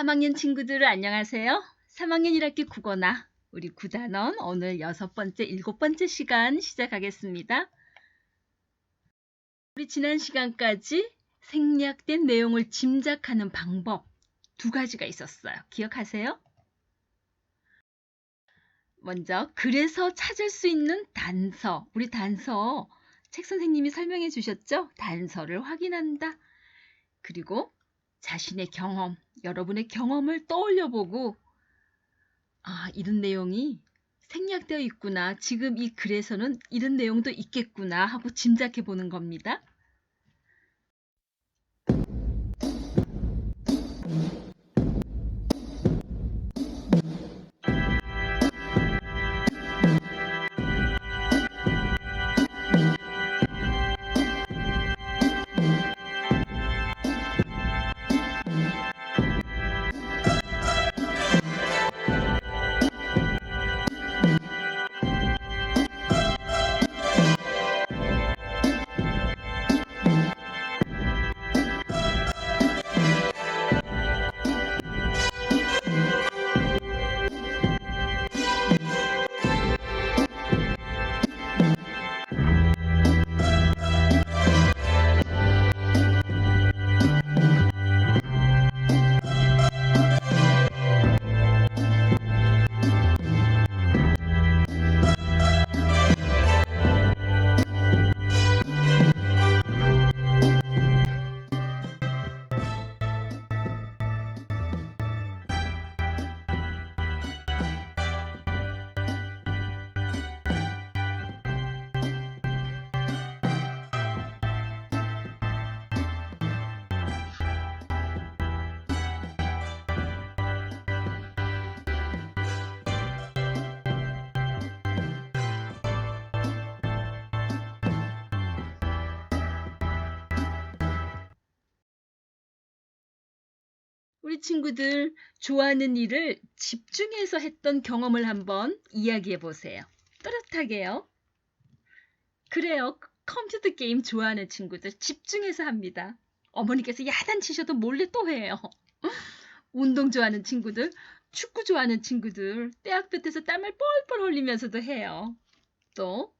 3학년 친구들 안녕하세요. 3학년 1학기 국어나 우리 구단원 오늘 여섯 번째, 일곱 번째 시간 시작하겠습니다. 우리 지난 시간까지 생략된 내용을 짐작하는 방법 두 가지가 있었어요. 기억하세요? 먼저 그래서 찾을 수 있는 단서. 우리 단서 책 선생님이 설명해 주셨죠? 단서를 확인한다. 그리고 자신의 경험, 여러분의 경험을 떠올려 보고 아, 이런 내용이 생략되어 있구나. 지금 이 글에서는 이런 내용도 있겠구나 하고 짐작해 보는 겁니다. 우리 친구들 좋아하는 일을 집중해서 했던 경험을 한번 이야기해 보세요. 또렷하게요. 그래요. 컴퓨터 게임 좋아하는 친구들 집중해서 합니다. 어머니께서 야단치셔도 몰래 또 해요. 운동 좋아하는 친구들, 축구 좋아하는 친구들, 떼학볕에서 땀을 뻘뻘 흘리면서도 해요. 또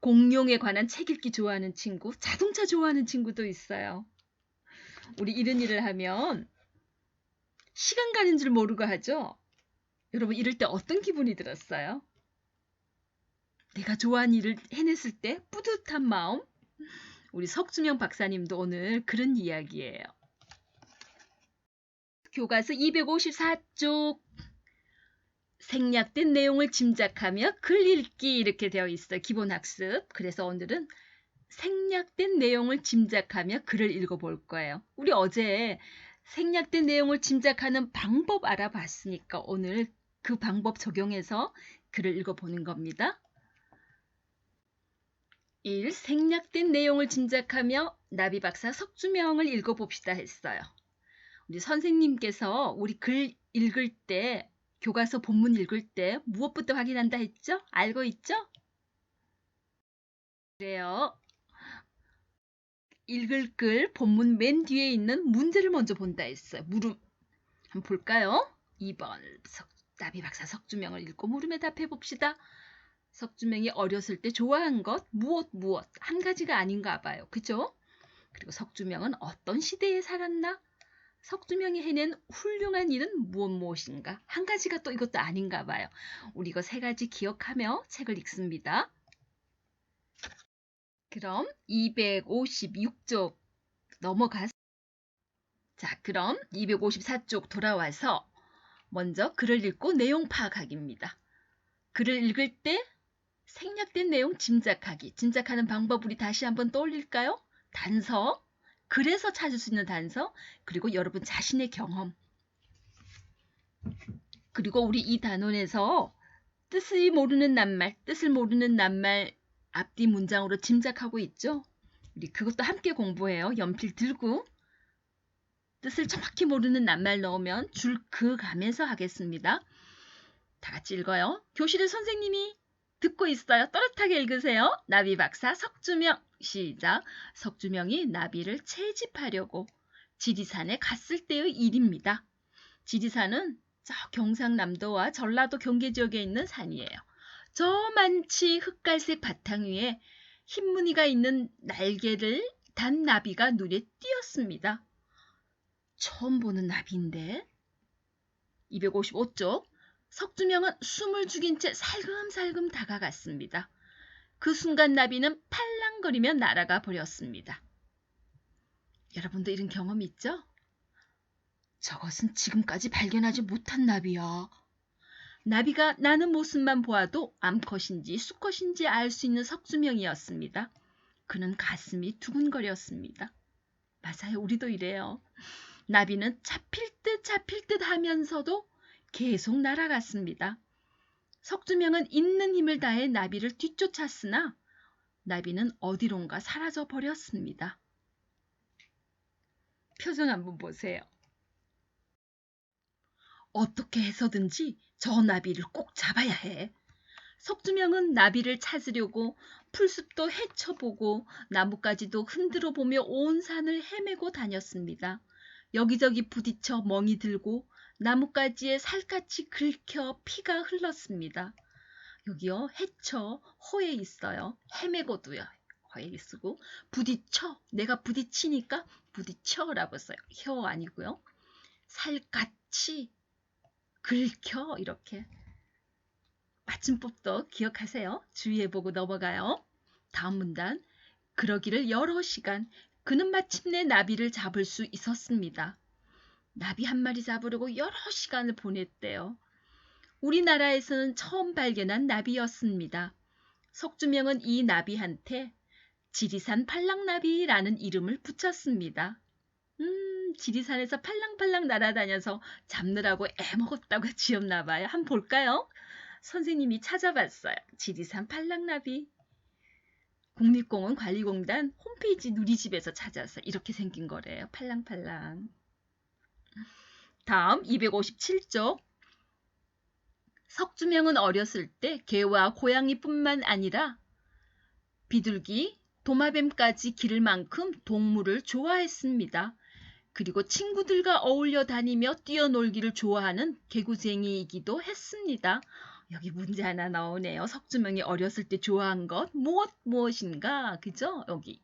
공룡에 관한 책 읽기 좋아하는 친구, 자동차 좋아하는 친구도 있어요. 우리 이런 일을 하면 시간 가는 줄 모르고 하죠? 여러분, 이럴 때 어떤 기분이 들었어요? 내가 좋아하는 일을 해냈을 때 뿌듯한 마음? 우리 석주명 박사님도 오늘 그런 이야기예요. 교과서 254쪽 생략된 내용을 짐작하며 글 읽기 이렇게 되어 있어요. 기본 학습. 그래서 오늘은 생략된 내용을 짐작하며 글을 읽어볼 거예요. 우리 어제 생략된 내용을 짐작하는 방법 알아봤으니까 오늘 그 방법 적용해서 글을 읽어보는 겁니다. 1. 생략된 내용을 짐작하며 나비 박사 석주명을 읽어봅시다 했어요. 우리 선생님께서 우리 글 읽을 때 교과서 본문 읽을 때 무엇부터 확인한다 했죠? 알고 있죠? 그래요. 읽을 글 본문 맨 뒤에 있는 문제를 먼저 본다 했어요. 물음 한번 볼까요? 2번 석, 나비 박사 석주명을 읽고 물음에 답해 봅시다. 석주명이 어렸을 때 좋아한 것 무엇 무엇 한 가지가 아닌가 봐요. 그죠? 그리고 석주명은 어떤 시대에 살았나? 석주명이 해낸 훌륭한 일은 무엇 무엇인가? 한 가지가 또 이것도 아닌가 봐요. 우리 이거 세 가지 기억하며 책을 읽습니다. 그럼 256쪽 넘어가서 자, 그럼 254쪽 돌아와서 먼저 글을 읽고 내용 파악하기입니다. 글을 읽을 때 생략된 내용 짐작하기. 짐작하는 방법 우리 다시 한번 떠올릴까요? 단서, 그래서 찾을 수 있는 단서, 그리고 여러분 자신의 경험. 그리고 우리 이 단원에서 뜻을 모르는 낱말, 뜻을 모르는 낱말 앞뒤 문장으로 짐작하고 있죠? 우리 그것도 함께 공부해요. 연필 들고 뜻을 정확히 모르는 낱말 넣으면 줄 그 가면서 하겠습니다. 다 같이 읽어요. 교실에 선생님이 듣고 있어요. 또렷하게 읽으세요. 나비 박사 석주명 시작. 석주명이 나비를 채집하려고 지리산에 갔을 때의 일입니다. 지리산은 저 경상남도와 전라도 경계 지역에 있는 산이에요. 저 많지 흑갈색 바탕 위에 흰 무늬가 있는 날개를 단 나비가 눈에 띄었습니다. 처음 보는 나비인데 255쪽 석주명은 숨을 죽인 채 살금살금 다가갔습니다. 그 순간 나비는 팔랑거리며 날아가 버렸습니다. 여러분도 이런 경험 있죠? 저것은 지금까지 발견하지 못한 나비야. 나비가 나는 모습만 보아도 암컷인지 수컷인지 알 수 있는 석주명이었습니다. 그는 가슴이 두근거렸습니다. 맞아요. 우리도 이래요. 나비는 잡힐 듯 잡힐 듯 하면서도 계속 날아갔습니다. 석주명은 있는 힘을 다해 나비를 뒤쫓았으나 나비는 어디론가 사라져 버렸습니다. 표정 한번 보세요. 어떻게 해서든지 저 나비를 꼭 잡아야 해. 석주명은 나비를 찾으려고 풀숲도 헤쳐보고 나뭇가지도 흔들어 보며 온 산을 헤매고 다녔습니다. 여기저기 부딪혀 멍이 들고 나뭇가지에 살갗이 긁혀 피가 흘렀습니다. 여기요 헤쳐 허에 있어요. 헤매고도요. 허에 쓰고 부딪혀 내가 부딪히니까 부딪혀라고 써요. 혀 아니고요. 살갗이 긁혀 이렇게 맞춤법도 기억하세요. 주의해보고 넘어가요. 다음 문단 그러기를 여러 시간 그는 마침내 나비를 잡을 수 있었습니다. 나비 한 마리 잡으려고 여러 시간을 보냈대요. 우리나라에서는 처음 발견한 나비였습니다. 석주명은 이 나비한테 지리산 팔랑나비라는 이름을 붙였습니다. 음, 지리산에서 팔랑팔랑 날아다녀서 잡느라고 애먹었다고 지었나 봐요. 한번 볼까요? 선생님이 찾아봤어요. 지리산 팔랑나비. 국립공원 관리공단 홈페이지 누리집에서 찾아서 이렇게 생긴 거래요. 팔랑팔랑. 다음 257쪽. 석주명은 어렸을 때 개와 고양이뿐만 아니라 비둘기, 도마뱀까지 기를 만큼 동물을 좋아했습니다. 그리고 친구들과 어울려 다니며 뛰어놀기를 좋아하는 개구쟁이이기도 했습니다. 여기 문제 하나 나오네요. 석주명이 어렸을 때 좋아한 것 무엇 무엇인가 그죠? 여기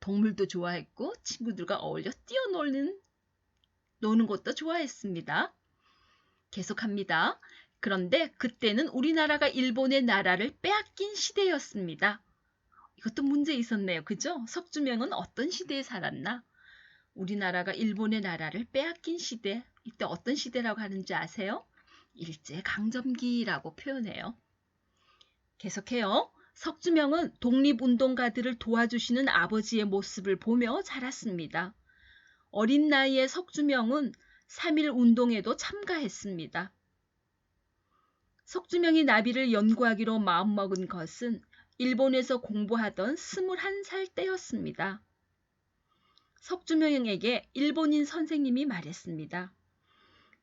동물도 좋아했고 친구들과 어울려 뛰어노는 노는 것도 좋아했습니다. 계속합니다. 그런데 그때는 우리나라가 일본의 나라를 빼앗긴 시대였습니다. 이것도 문제 있었네요. 그죠? 석주명은 어떤 시대에 살았나? 우리나라가 일본의 나라를 빼앗긴 시대. 이때 어떤 시대라고 하는지 아세요? 일제 강점기라고 표현해요. 계속해요. 석주명은 독립운동가들을 도와주시는 아버지의 모습을 보며 자랐습니다. 어린 나이에 석주명은 3.1 운동에도 참가했습니다. 석주명이 나비를 연구하기로 마음먹은 것은 일본에서 공부하던 21살 때였습니다. 석주명에게 일본인 선생님이 말했습니다.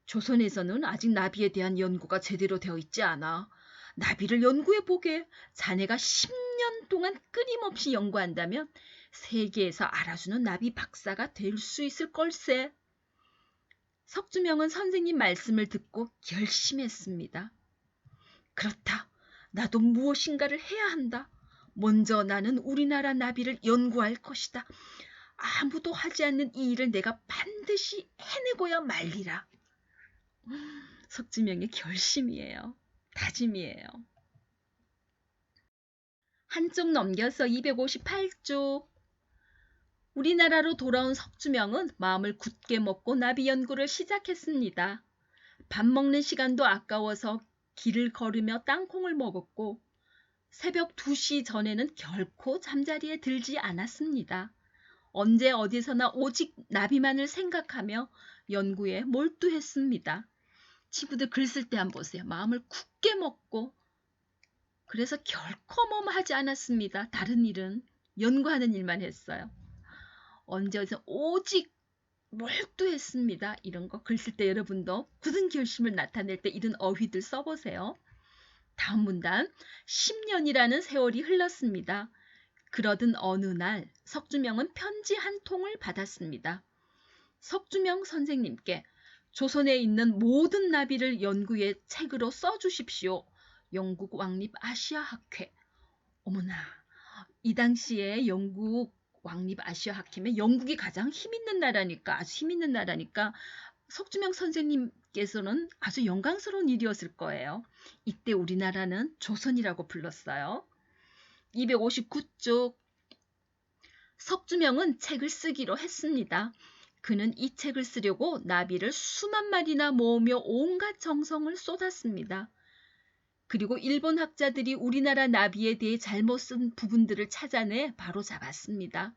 조선에서는 아직 나비에 대한 연구가 제대로 되어 있지 않아. 나비를 연구해 보게. 자네가 10년 동안 끊임없이 연구한다면 세계에서 알아주는 나비 박사가 될 수 있을 걸세. 석주명은 선생님 말씀을 듣고 결심했습니다. 그렇다. 나도 무엇인가를 해야 한다. 먼저 나는 우리나라 나비를 연구할 것이다. 아무도 하지 않는 이 일을 내가 반드시 해내고야 말리라. 석지명의 결심이에요. 다짐이에요. 한쪽 넘겨서 258쪽. 우리나라로 돌아온 석주명은 마음을 굳게 먹고 나비 연구를 시작했습니다. 밥 먹는 시간도 아까워서 길을 걸으며 땅콩을 먹었고 새벽 2시 전에는 결코 잠자리에 들지 않았습니다. 언제 어디서나 오직 나비만을 생각하며 연구에 몰두했습니다. 친구들 글 쓸 때 한번 보세요. 마음을 굳게 먹고 그래서 결코 뭐 하지 않았습니다. 다른 일은 연구하는 일만 했어요. 언제 어디서 오직 몰두했습니다. 이런 거 글 쓸 때 여러분도 굳은 결심을 나타낼 때 이런 어휘들 써보세요. 다음 문단 10년이라는 세월이 흘렀습니다. 그러던 어느 날 석주명은 편지 한 통을 받았습니다. 석주명 선생님께 조선에 있는 모든 나비를 연구해 책으로 써주십시오. 영국 왕립 아시아 학회. 어머나, 이 당시에 영국 왕립 아시아 학회면 영국이 가장 힘 있는 나라니까 아주 힘 있는 나라니까 석주명 선생님께서는 아주 영광스러운 일이었을 거예요. 이때 우리나라는 조선이라고 불렀어요. 259쪽 석주명은 책을 쓰기로 했습니다. 그는 이 책을 쓰려고 나비를 수만 마리나 모으며 온갖 정성을 쏟았습니다. 그리고 일본 학자들이 우리나라 나비에 대해 잘못 쓴 부분들을 찾아내 바로 잡았습니다.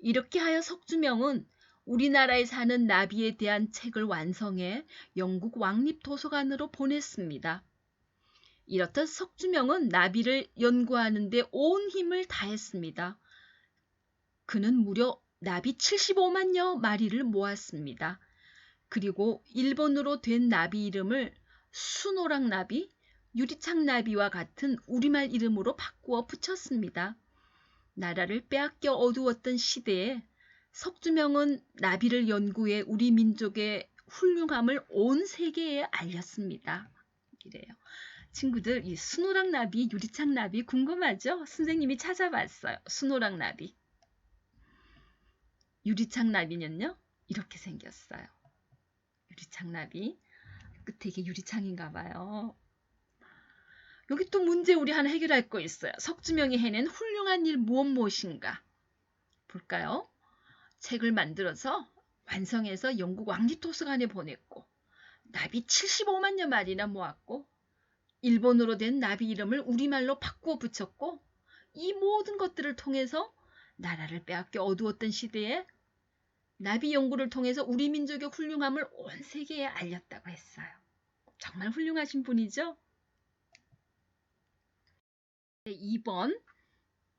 이렇게 하여 석주명은 우리나라에 사는 나비에 대한 책을 완성해 영국 왕립도서관으로 보냈습니다. 이렇듯 석주명은 나비를 연구하는 데 온 힘을 다했습니다. 그는 무려 나비 75만여 마리를 모았습니다. 그리고 일본으로 된 나비 이름을 수노랑 나비, 유리창 나비와 같은 우리말 이름으로 바꾸어 붙였습니다. 나라를 빼앗겨 어두웠던 시대에 석주명은 나비를 연구해 우리 민족의 훌륭함을 온 세계에 알렸습니다. 이래요. 친구들, 이 수노랑 나비, 유리창 나비 궁금하죠? 선생님이 찾아봤어요. 수노랑 나비. 유리창 나비는요, 이렇게 생겼어요. 유리창 나비. 끝에 이게 유리창인가 봐요. 여기 또 문제 우리 하나 해결할 거 있어요. 석주명이 해낸 훌륭한 일 무엇 무엇인가? 볼까요? 책을 만들어서 완성해서 영국 왕립도서관에 보냈고 나비 75만여 마리나 모았고 일본어로 된 나비 이름을 우리말로 바꾸어 붙였고 이 모든 것들을 통해서 나라를 빼앗겨 어두웠던 시대에 나비 연구를 통해서 우리 민족의 훌륭함을 온 세계에 알렸다고 했어요. 정말 훌륭하신 분이죠? 네, 2번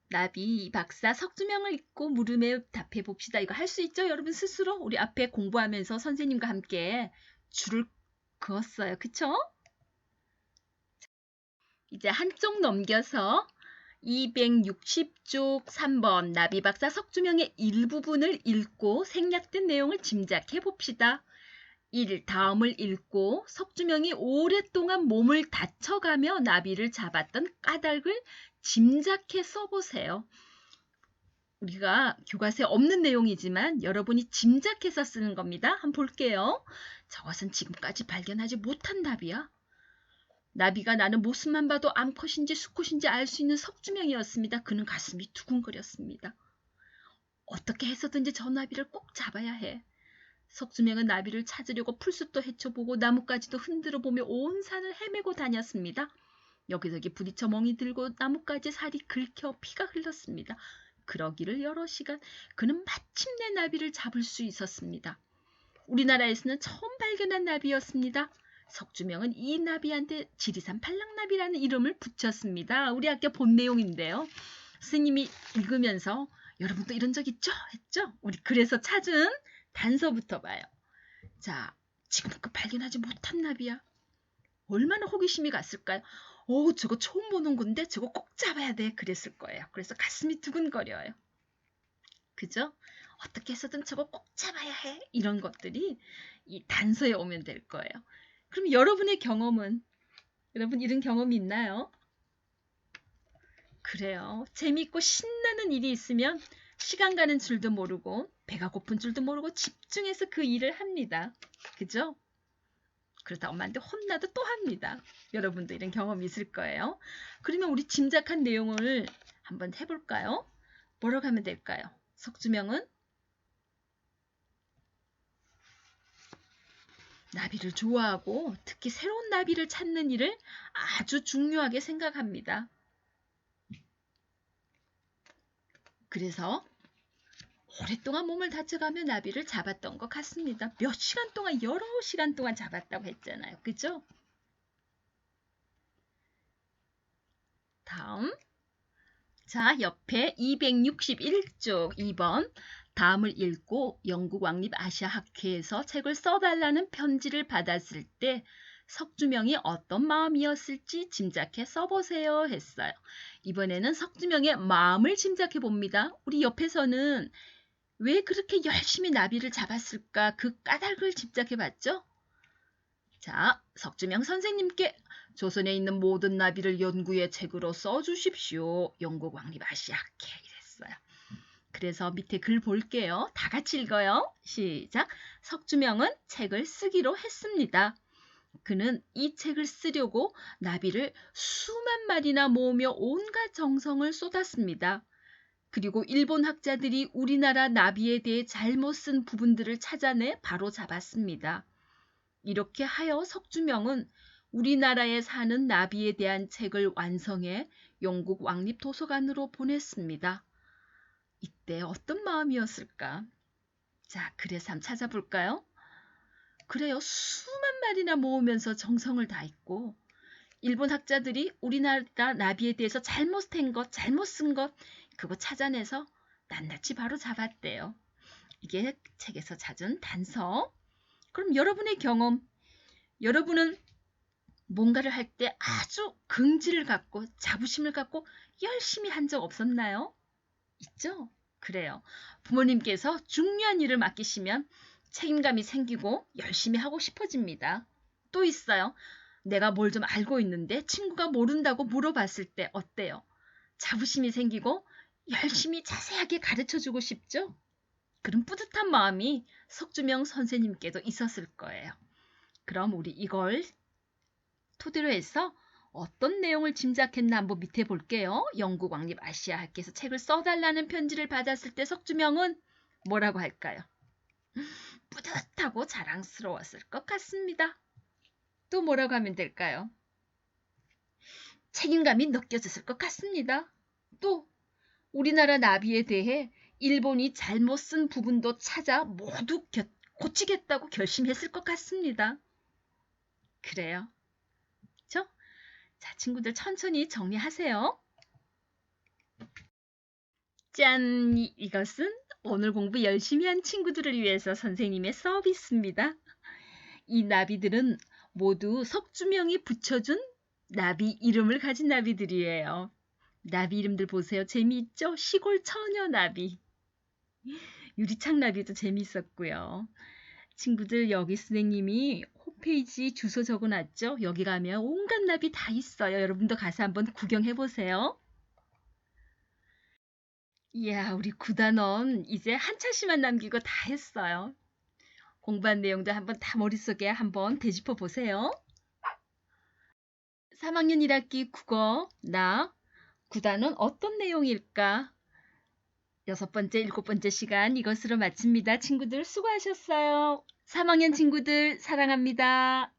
나비 박사 석주명을 읽고 물음에 답해 봅시다. 이거 할 수 있죠? 여러분 스스로 우리 앞에 공부하면서 선생님과 함께 줄을 그었어요. 그쵸? 이제 한쪽 넘겨서 260쪽 3번 나비 박사 석주명의 일부분을 읽고 생략된 내용을 짐작해 봅시다. 1. 다음을 읽고 석주명이 오랫동안 몸을 다쳐가며 나비를 잡았던 까닭을 짐작해 써보세요. 우리가 교과서에 없는 내용이지만 여러분이 짐작해서 쓰는 겁니다. 한번 볼게요. 저것은 지금까지 발견하지 못한 나비야. 나비가 나는 모습만 봐도 암컷인지 수컷인지 알 수 있는 석주명이었습니다. 그는 가슴이 두근거렸습니다. 어떻게 해서든지 저 나비를 꼭 잡아야 해. 석주명은 나비를 찾으려고 풀숲도 헤쳐보고 나뭇가지도 흔들어 보며 온 산을 헤매고 다녔습니다. 여기저기 부딪혀 멍이 들고 나뭇가지 살이 긁혀 피가 흘렀습니다. 그러기를 여러 시간 그는 마침내 나비를 잡을 수 있었습니다. 우리나라에서는 처음 발견한 나비였습니다. 석주명은 이 나비한테 지리산 팔랑나비라는 이름을 붙였습니다. 우리 학교 본 내용인데요. 스님이 읽으면서 여러분도 이런 적 있죠? 했죠? 우리 그래서 찾은 단서부터 봐요. 자, 지금껏 그 발견하지 못한 나비야. 얼마나 호기심이 갔을까요? 오, 저거 처음 보는 건데 저거 꼭 잡아야 돼. 그랬을 거예요. 그래서 가슴이 두근거려요. 그죠? 어떻게 해서든 저거 꼭 잡아야 해. 이런 것들이 이 단서에 오면 될 거예요. 그럼 여러분의 경험은 여러분 이런 경험이 있나요? 그래요. 재밌고 신나는 일이 있으면 시간 가는 줄도 모르고 배가 고픈 줄도 모르고 집중해서 그 일을 합니다. 그죠? 그러다 엄마한테 혼나도 또 합니다. 여러분도 이런 경험이 있을 거예요. 그러면 우리 짐작한 내용을 한번 해볼까요? 뭐라고 하면 될까요? 석주명은 나비를 좋아하고 특히 새로운 나비를 찾는 일을 아주 중요하게 생각합니다. 그래서 오랫동안 몸을 다쳐가며 나비를 잡았던 것 같습니다. 몇 시간 동안 여러 시간 동안 잡았다고 했잖아요. 그죠? 다음 자 옆에 261쪽 2번 다음을 읽고 영국 왕립 아시아 학회에서 책을 써달라는 편지를 받았을 때 석주명이 어떤 마음이었을지 짐작해 써보세요 했어요. 이번에는 석주명의 마음을 짐작해 봅니다. 우리 옆에서는 왜 그렇게 열심히 나비를 잡았을까 그 까닭을 집착해봤죠? 자, 석주명 선생님께 조선에 있는 모든 나비를 연구의 책으로 써주십시오. 영국 왕립 아시아께 이랬어요. 그래서 밑에 글 볼게요. 다 같이 읽어요. 시작. 석주명은 책을 쓰기로 했습니다. 그는 이 책을 쓰려고 나비를 수만 마리나 모으며 온갖 정성을 쏟았습니다. 그리고 일본 학자들이 우리나라 나비에 대해 잘못 쓴 부분들을 찾아내 바로 잡았습니다. 이렇게 하여 석주명은 우리나라에 사는 나비에 대한 책을 완성해 영국 왕립도서관으로 보냈습니다. 이때 어떤 마음이었을까? 자, 글의 삶 찾아볼까요? 그래요. 수만 마리나 모으면서 정성을 다했고 일본 학자들이 우리나라 나비에 대해서 잘못된 것, 잘못 쓴 것 그거 찾아내서 낱낱이 바로 잡았대요. 이게 책에서 찾은 단서. 그럼 여러분의 경험, 여러분은 뭔가를 할 때 아주 긍지를 갖고 자부심을 갖고 열심히 한 적 없었나요? 있죠? 그래요. 부모님께서 중요한 일을 맡기시면 책임감이 생기고 열심히 하고 싶어집니다. 또 있어요. 내가 뭘 좀 알고 있는데 친구가 모른다고 물어봤을 때 어때요? 자부심이 생기고 열심히 자세하게 가르쳐 주고 싶죠? 그런 뿌듯한 마음이 석주명 선생님께도 있었을 거예요. 그럼 우리 이걸 토대로 해서 어떤 내용을 짐작했나 한번 밑에 볼게요. 영국 왕립 아시아 학께서 책을 써달라는 편지를 받았을 때 석주명은 뭐라고 할까요? 뿌듯하고 자랑스러웠을 것 같습니다. 또 뭐라고 하면 될까요? 책임감이 느껴졌을 것 같습니다. 또 우리나라 나비에 대해 일본이 잘못 쓴 부분도 찾아 모두 겨, 고치겠다고 결심했을 것 같습니다. 그래요. 자, 친구들 천천히 정리하세요. 짠! 이것은 오늘 공부 열심히 한 친구들을 위해서 선생님의 서비스입니다. 이 나비들은 모두 석주명이 붙여준 나비 이름을 가진 나비들이에요. 나비 이름들 보세요. 재미있죠? 시골 처녀 나비. 유리창 나비도 재미있었고요. 친구들 여기 선생님이 홈페이지 주소 적어놨죠? 여기 가면 온갖 나비 다 있어요. 여러분도 가서 한번 구경해 보세요. 이야, 우리 구단원 이제 한 차시만 남기고 다 했어요. 공부한 내용도 한번 다 머릿속에 한번 되짚어 보세요. 3학년 1학기 국어 나 구단원 어떤 내용일까? 여섯 번째, 일곱 번째 시간 이것으로 마칩니다. 친구들 수고하셨어요. 3학년 친구들 사랑합니다.